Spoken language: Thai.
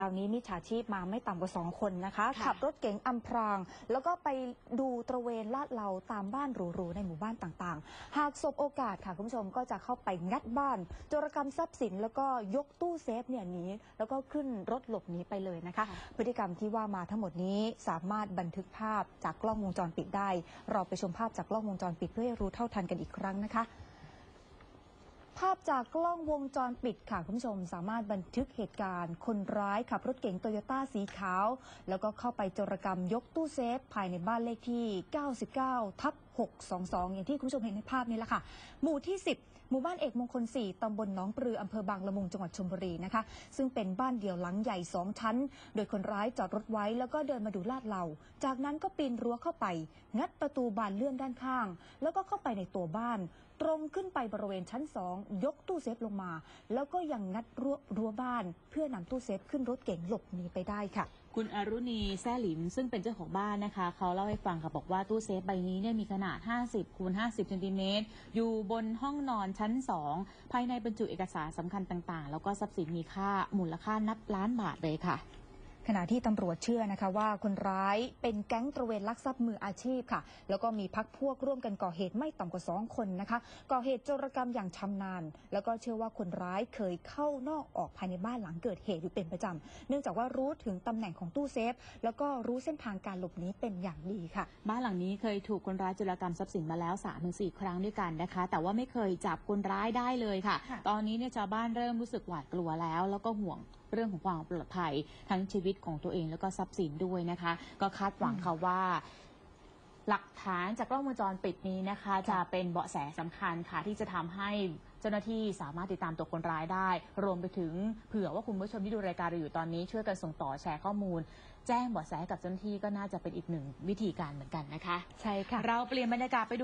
คราวนี้มิจฉาชีพมาไม่ต่ำกว่า2คนนะคะ ค่ะ ขับรถเก๋งอำพราง แล้วก็ไปดูตระเวนลาดเหลาตามบ้านหรูๆในหมู่บ้านต่างๆ หากสบโอกาสค่ะคุณผู้ชมก็จะเข้าไปงัดบ้าน โจรกรรมทรัพย์สิน แล้วก็ยกตู้เซฟเนี่ยหนีแล้วก็ขึ้นรถหลบหนีไปเลยนะคะค่ะพฤติกรรมที่ว่ามาทั้งหมดนี้สามารถบันทึกภาพจากกล้องวงจรปิดได้ เราไปชมภาพจากกล้องวงจรปิดเพื่อให้รู้เท่าทันกันอีกครั้งนะคะ ภาพจากกล้องวงจรปิดค่ะ คุณผู้ชมสามารถบันทึกเหตุการณ์ คนร้ายขับรถเก๋งโตโยต้าสีขาว แล้วก็เข้าไปโจรกรรมยกตู้เซฟ ภายในบ้านเลขที่ 99 ทับ 622 อย่างที่คุณผู้ชมเห็นในภาพนี้แหละค่ะ หมู่ที่ 10 หมู่บ้านเอกมงคล 4 ตำบลหนองปลือ อำเภอบางละมุง จังหวัดชลบุรีนะคะ ซึ่งเป็นบ้านเดี่ยวหลังใหญ่ 2 ชั้น โดยคนร้ายจอดรถไว้แล้วก็เดินมาดูลาดเหล่า จากนั้นก็ปีนรั้วเข้าไป งัดประตูบานเลื่อนด้านข้าง แล้วก็เข้าไปในตัวบ้าน ตรงขึ้นไปบริเวณชั้น 2 ยกตู้เซฟลงมา แล้วก็ยังงัดรั้วรั้วบ้าน เพื่อนำตู้เซฟขึ้นรถเก๋งหลบหนีไปได้ค่ะคุณอรุณีแซ่หลิมซึ่งเป็นเจ้าของบ้านนะคะ เขาเล่าให้ฟังค่ะบอกว่าตู้เซฟใบนี้เนี่ยมีขนาด 50คูณ50เซนติเมตรอยู่บนห้องนอนชั้น 2 ภายในบรรจุเอกสารสำคัญต่างๆ แล้วก็ทรัพย์สินมีค่ามูลค่านับล้านบาทเลยค่ะ ขณะที่ตำรวจเชื่อนะคะว่าคนร้ายเป็นแก๊งตระเวนลักทรัพย์มืออาชีพค่ะ แล้วก็มีพักพวกร่วมกันก่อเหตุไม่ต่ำกว่า2คนนะคะก่อเหตุโจรกรรมอย่างชำนาญ แล้วก็เชื่อว่าคนร้ายเคยเข้านอกออกภายในบ้านหลังเกิดเหตุอยู่เป็นประจำเนื่องจากว่ารู้ถึงตำแหน่งของตู้เซฟ แล้วก็รู้เส้นทางการหลบหนีเป็นอย่างดีค่ะ บ้านหลังนี้เคยถูกคนร้ายจุลกรรมทรัพย์สินมาแล้ว3-4ครั้งด้วยกันนะคะ แต่ว่าไม่เคยจับคนร้ายได้เลยค่ะค่ะ ตอนนี้เนี่ยชาวบ้านเริ่มรู้สึกหวาดกลัวแล้ว แล้วก็ห่วงเรื่องของความปลอดภัยทั้งชีวิตของตัวเองแล้วก็ทรัพย์สินด้วยนะคะ ก็คาดหวังค่ะว่าหลักฐานจากกล้องวงจรปิดนี้นะคะ จะเป็นเบาะแสสำคัญค่ะ ที่จะทำให้เจ้าหน้าที่สามารถติดตามตัวคนร้ายได้ รวมไปถึงเผื่อว่าคุณผู้ชมที่ดูรายการเราอยู่ตอนนี้ ช่วยกันส่งต่อแชร์ข้อมูล แจ้งเบาะแสให้กับเจ้าหน้าที่ก็น่าจะเป็นอีกหนึ่งวิธีการเหมือนกันนะคะ ใช่ค่ะ เราเปลี่ยนบรรยากาศไปดู